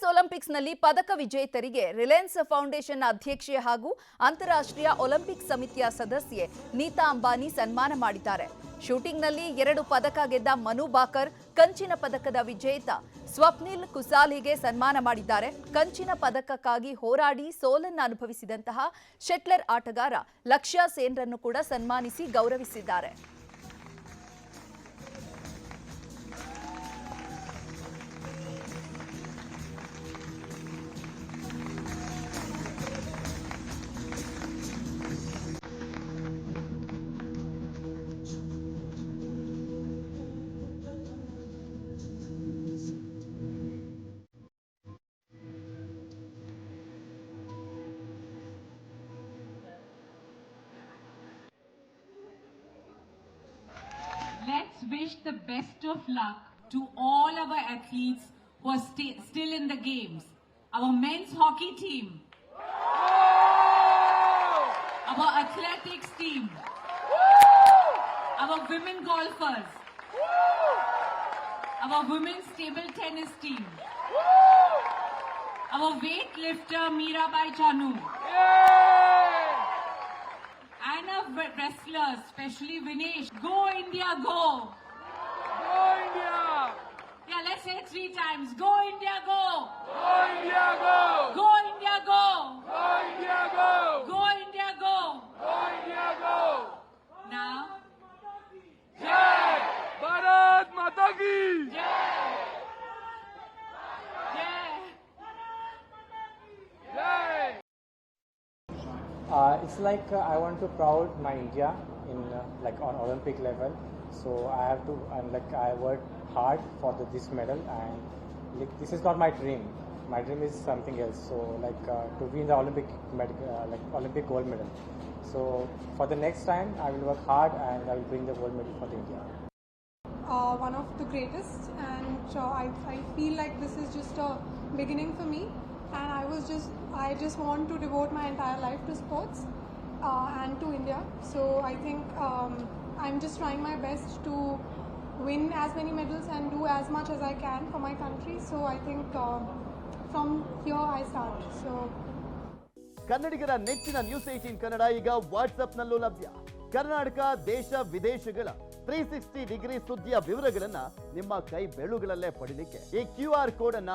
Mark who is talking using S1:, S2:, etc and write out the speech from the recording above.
S1: Paris ಒಲಿಂಪಿಕ್ಸ್ನಲ್ಲಿ ಪದಕ ವಿಜೇತರಿಗೆ Reliance foundation ಅಧ್ಯಕ್ಷೆ ಹಾಗೂ ಅಂತಾರಾಷ್ಟ್ರೀಯ ಒಲಿಂಪಿಕ್ ಸಮಿತಿಯ ಸದಸ್ಯೆ ನೀತಾ ಅಂಬಾನಿ ಸನ್ಮಾನ ಮಾಡಿದ್ದಾರೆ. ಶೂಟಿಂಗ್ನಲ್ಲಿ ಎರಡು ಪದಕ ಗೆದ್ದ ಮನು ಬಾಕರ್, ಕಂಚಿನ ಪದಕದ ವಿಜೇತ ಸ್ವಪ್ನಿಲ್ ಕುಸಾಲಿಗೆ ಸನ್ಮಾನ ಮಾಡಿದ್ದಾರೆ. ಕಂಚಿನ ಪದಕಕ್ಕಾಗಿ ಹೋರಾಡಿ ಸೋಲನ್ನು ಅನುಭವಿಸಿದಂತಹ ಶೆಟ್ಲರ್ ಆಟಗಾರ ಲಕ್ಷ್ಯ ಸೇನ್ರನ್ನು ಕೂಡ ಸನ್ಮಾನಿಸಿ ಗೌರವಿಸಿದ್ದಾರೆ.
S2: Let's wish the best of luck to all our athletes who are sti- still in the games. Our men's hockey team, our athletics team, our women golfers, our women's table tennis team, our weightlifter Mirabai Chanu, especially Vinesh. Go India, go!
S3: Go India!
S2: Yeah, let's say it three times. Go India, go!
S3: Go India, go!
S2: Go India, go!
S3: Go India, go!
S2: Go India, go!
S3: Go India, go!
S2: Now,
S3: Jai! Bharat Mata ki!
S2: yeah,
S3: Jai!
S4: Uh, it's like uh, I want to proud my India in uh, like on Olympic level. So I have to and like I worked hard for the, this medal and like this is not my dream. My dream is something else. So like uh, to win the Olympic med- uh, like Olympic gold medal. So for the next time I will work hard and I will bring the gold medal for the India.
S5: uh, one of the greatest and uh, I, I feel like this is just a beginning for me and I was just I just want to devote my entire life to sports uh, and to India so I think um, I'm just trying my best to win as many medals and do as much as I can for my country so I think uh, from here I start so
S6: ಕನ್ನಡಿಗರ ನೆಚ್ಚಿನ news eighteen Kannada ಈಗ ವಾಟ್ಸ್ಆಪ್ನಲ್ಲೂ ಲಭ್ಯ ಕರ್ನಾಟಕ ದೇಶ ವಿದೇಶಗಳ three sixty degree ಸುದ್ದಿಯ ವಿವರಗಳನ್ನ ನಿಮ್ಮ ಕೈ ಬೆಳುಗಳಲ್ಲೇ ಪಡೀಲಿಕ್ಕೆ ಈ ಕ್ಯೂ ಆರ್ ಕೋಡ್ ಅನ್ನ